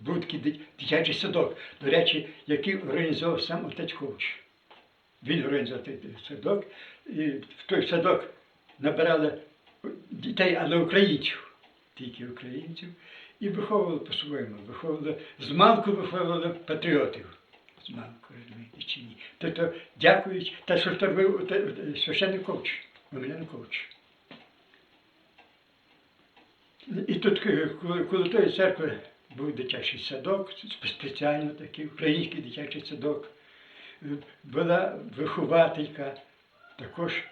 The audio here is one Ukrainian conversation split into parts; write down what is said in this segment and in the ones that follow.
був дит- дитячий садок, до речі, який організував сам отець Ковч. Він організував садок, і в той садок набирали дітей, але українців, тільки українців, і виховували по-своєму, виховували, з малку виховували патріотів. З малку, розумієте, чи ні. Тобто, дякуючи, та що те- те- священник Ковч, Омелян Ковч. І тут е, коло тої церкви був дитячий садок, спеціально такий український дитячий садок. Була вихователька, також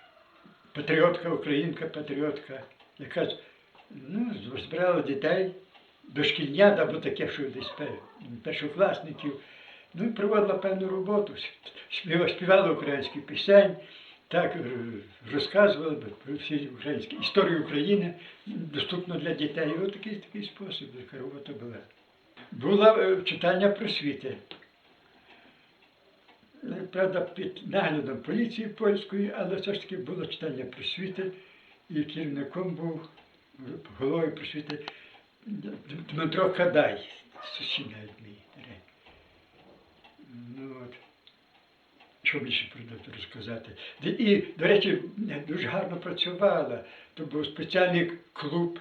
патріотка, українка, патріотка, яка ну, збирала дітей, дошкільнят або таке, що десь першокласників. Ну і проводила певну роботу, співала українські пісень, так е, розказувала про всі українські історію України доступно для дітей. От такий, такий спосіб, така робота була. Була е, читання просвіти. Е, Правда, під наглядом поліції польської, але все ж таки було читання просвіти, і керівником був головою просвіти Дмитро Кадай, сусід навіть мій. Ну, от. Що більше про розказати? І, до речі, дуже гарно працювала. То був спеціальний клуб,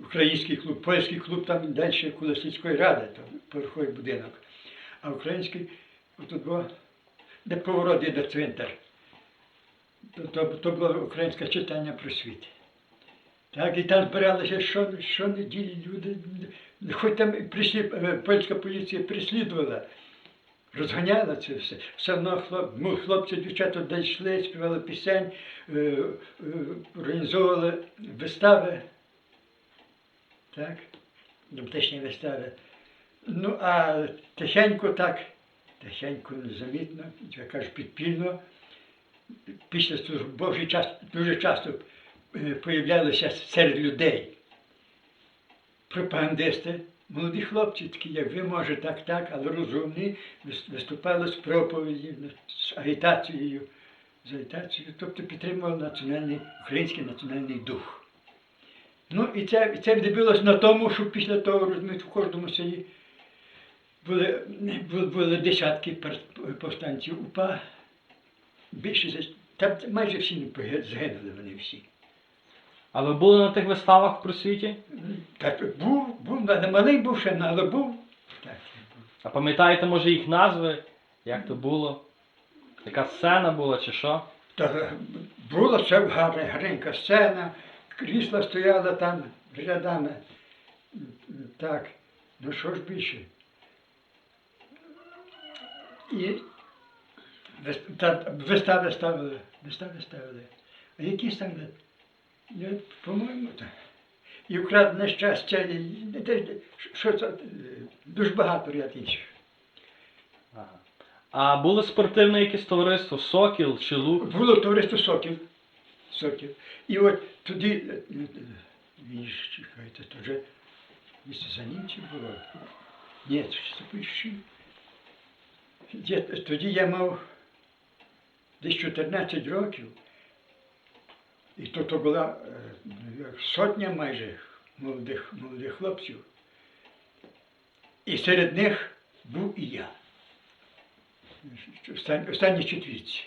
український клуб, польський клуб там далі коло сільської ради, там поверховий будинок. А український, отут було, де поворот до цвинтар. То, то, то було українське читання просвіти. Так, і там збиралися що, щонеділі люди, хоч там прислід, е, польська поліція переслідувала, розганяла це все. Все одно хлоп, ну, хлопці, дівчата дійшли, співали пісень, е, е, організовували вистави. Так, домтешні вистави. Ну, а тихенько так, тихенько, незамітно, я кажу, підпільно, після служби Божий час дуже часто е, появлялися серед людей пропагандисти, молоді хлопці, такі, як ви, може, так, так, але розумні, виступали з проповіді, з агітацією, з агітацією, тобто підтримували національний, український національний дух. Ну і це, і це відбилося на тому, що після того, розумієте, в кожному селі були, були, були десятки повстанців УПА, більше там майже всі не згинули вони всі. А ви були на тих виставах в просвіті? Так, був, був, не малий був ще, але був. Так, А пам'ятаєте, може, їх назви? Як то було? Яка сцена була чи що? Та була це гарна гарненька сцена, крісла стояла там рядами. Так, ну що ж більше. І вистави ставили, вистави ставили. А які ставили? Я, по-моєму, так. І вкрадене щастя, і, і те- що це, дуже багато ряд інших. Ага. А було спортивне якесь товариство, Сокіл чи Лук? Було товариство Сокіл. Сокіл. І от тоді, е, він ж, чекайте, то вже місце за німців було. Ні, це ж Запоріжжя. Тоді я мав десь 14 років. І то, то була е, сотня майже молодих, молодих хлопців. І серед них був і я. Остан- Останні четвірці.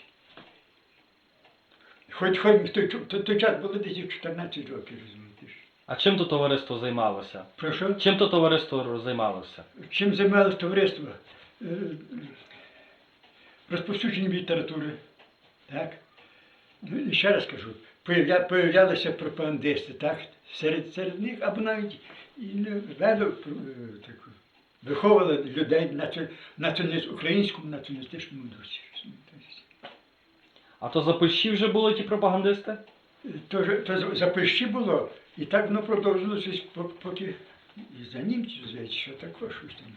Хоч хоч в той, той, той час було десь 14 років, розумієте. А чим то товариство займалося? Про що? Чим то товариство займалося? Чим займалося товариство? Е, Розповсюдженням літератури. Так? Ну, і ще раз кажу, появля, появлялися пропагандисти, так? Серед, серед них, або навіть і вели, таку, виховували людей націоналіст, українському націоналістичному дусі. А то за Польщі вже були ті пропагандисти? То, то за- Польщі було, і так воно продовжилося, поки і за німців, здається, що також щось там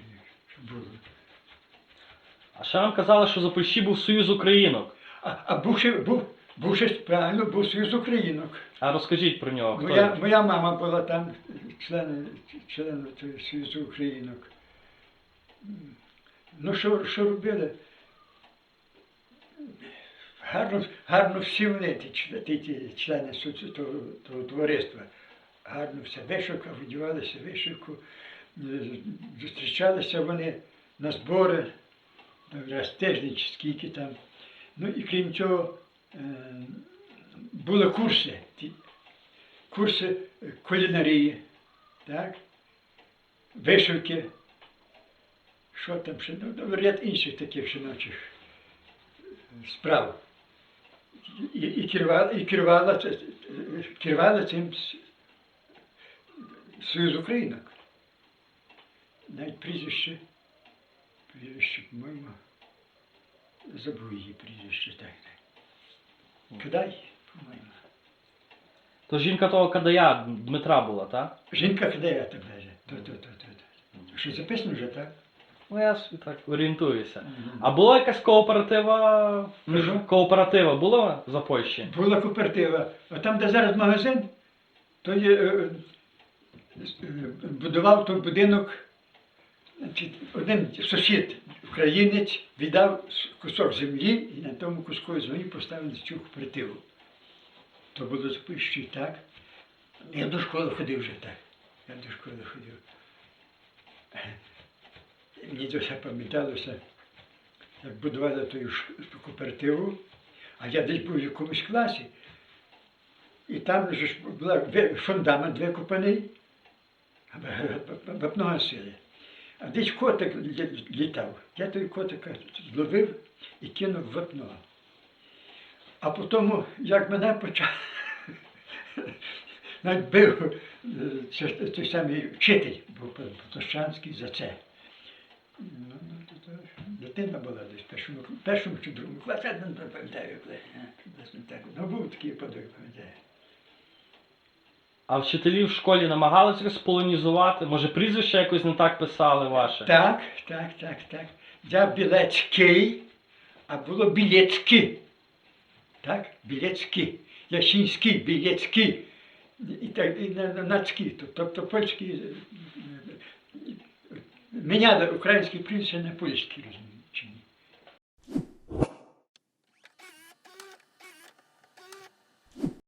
було. А ще нам казали, що за Польщі був Союз Українок. А, а був ще, був, був ще правильно, був Союз Українок. А розкажіть про нього. Хто Моя, він? моя мама була там член, член Союзу Українок. Ну, що, що робили? Гарно, гарно всі вони, ті, ті, ті члени того, того товариства, гарно все вишивка, одягалися вишивку, зустрічалися вони на збори, раз тиждень чи скільки там. Ну і крім цього, були курси, курси е, кулінарії, так? вишивки, що там ще, ну, ряд інших таких жіночих е, справ. І, і, керувала, і керувала, е, керувала цим Союз Українок. Навіть прізвище, прізвище, по-моєму, забув її прізвище так. Так. Кадай, по-моєму. То жінка того Кадая Дмитра була, так? Жінка Кадая тебе вже. То, то, то, то, то. Що записано вже, так? Ну я так орієнтуюся. А була якась кооператива? Ага. Кооператива була за Польщі? Була кооператива. А там, де зараз магазин, то є, е, е, будував той будинок, значить, один сусід, українець, віддав кусок землі і на тому куску землі поставили цю кооперативу. То було з Польщі, так. Я до школи ходив вже так. Я до школи ходив. Мені це пам'яталося, як будували ту кооперативу, а я десь був в якомусь класі, і там ж була фундамент викопаний, вапного сили. А десь котик літав. Я той котика зловив і кинув в вапно. А потім, як мене почав, навіть бив е, той самий вчитель, був Потощанський за це. Дитина була десь в першому, першому чи другому класі, я не пам'ятаю. Ну, був такий пам'ятаю. А вчителі в школі намагалися якось полонізувати? Може прізвище якось не так писали ваше? Так, так, так, так. Я Білецький, а було Білецькі. Так, Білецькі. Ясінський, Білецький. І так, і на, на, нацькі. Тобто польські е, е, міняли українські прізвища на польські?